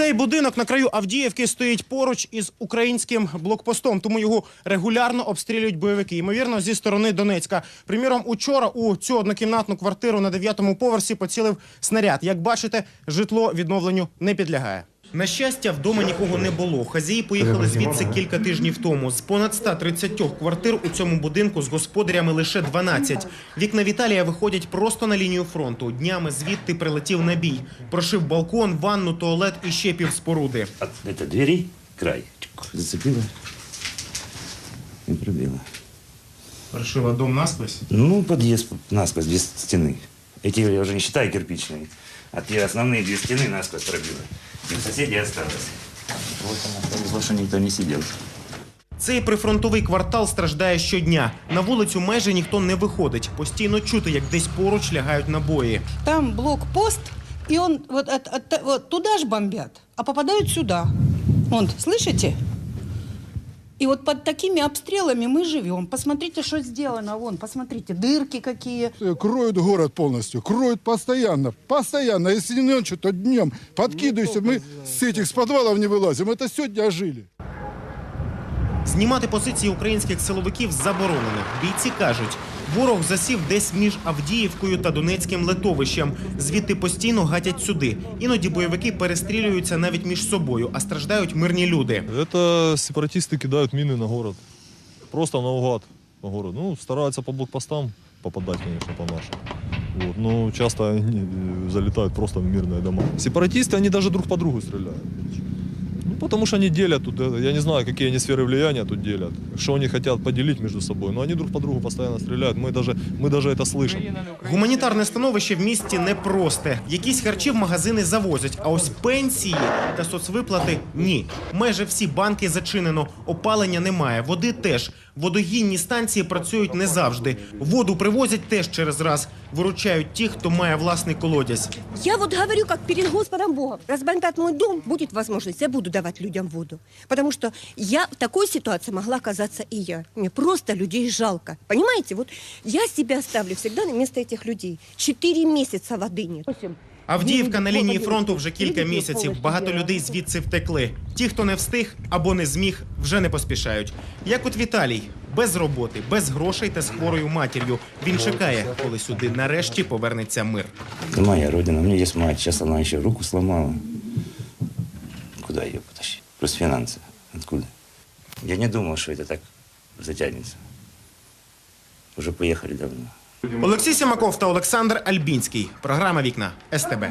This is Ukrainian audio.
Цей будинок на краю Авдіївки стоїть поруч із українським блокпостом, тому його регулярно обстрілюють бойовики. Ймовірно, зі сторони Донецька. Приміром, учора у цю однокімнатну квартиру на дев'ятому поверсі поцілив снаряд. Як бачите, житло відновленню не підлягає. На щастя, вдома нікого не було. Хазії поїхали звідси кілька тижнів тому. З понад 130 квартир у цьому будинку з господарями лише 12. Вікна Віталія виходять просто на лінію фронту. Днями звідти прилетів набій. Прошив балкон, ванну, туалет і ще півспоруди. от это, двери край чик, зацепила и пробила. Прошила дом насквозь. Ну, подъезд насквозь, две стены. Эти я уже не считаю кирпичные, а те основные две стены насквозь пробила. И у соседей осталось. Вот она повезло, что никто не сидел. Цей прифронтовий квартал страждає щодня. На вулицю майже ніхто не виходить. Постійно чути, як десь поруч лягають набої. Там блокпост, и он вот, от- от- вот туда же бомбят, а попадают сюда. Вон, слышите? И вот под такими обстрелами мы живем. Посмотрите, что сделано. Вон, посмотрите, дырки какие. Э, Кроют город полностью, кроют постоянно, постоянно. Если не ночью, то днем. Подкидывайся, мы с этих с подвалов не вылазим. Это сегодня жили. Знімати позиції українських силовиків заборонено. Бійці кажуть, ворог засів десь між Авдіївкою та Донецьким литовищем. Звідти постійно гатять сюди. Іноді бойовики перестрілюються навіть між собою, а страждають мирні люди. Это сепаратисты кидают мины на город. Просто наугад по городу. Ну, стараются по блокпостам попадать, конечно, по нашим. Вот. Но часто они э, залетают просто в мирные дома. Сепаратисты, они даже друг по другу стреляют. Ну, потому что они делят тут, э, я не знаю, какие они сферы влияния тут делят, что они хотят поделить между собой, но они друг по другу постоянно стреляют, мы даже, мы даже это слышим. Гуманітарне становище в місті непросте. Якісь харчі в магазини завозять, а ось пенсії та соцвиплати ні. Майже всі банки зачинено, опалення немає, води теж. Водогінні станції працюють не завжди. Воду привозять теж через раз. Виручають ті, хто має власний колодязь. Я вот говорю, как перед Господом Богом. Разбомбят мой дом, будет возможность, я буду давать людям воду. Потому что я в такой ситуации могла оказаться и я. Мне просто людей жалко. Понимаете, вот я себя ставлю всегда на место этих людей. Четыре месяца воды нет. Авдіївка на лінії фронту вже кілька місяців. Багато людей звідси втекли. Ті, хто не встиг або не зміг, вже не поспішають. Як от Віталій, без роботи, без грошей та з хворою матір'ю. Він чекає, коли сюди нарешті повернеться мир. Это моя родина. У меня есть мать. Сейчас она еще руку сломала. Куда ее потащить? Плюс финансы. Откуда? Я не думал, что это так затянется. Уже поехали давно. Олексій Сімаков та Олександр Альбінський. Програма Вікна СТБ.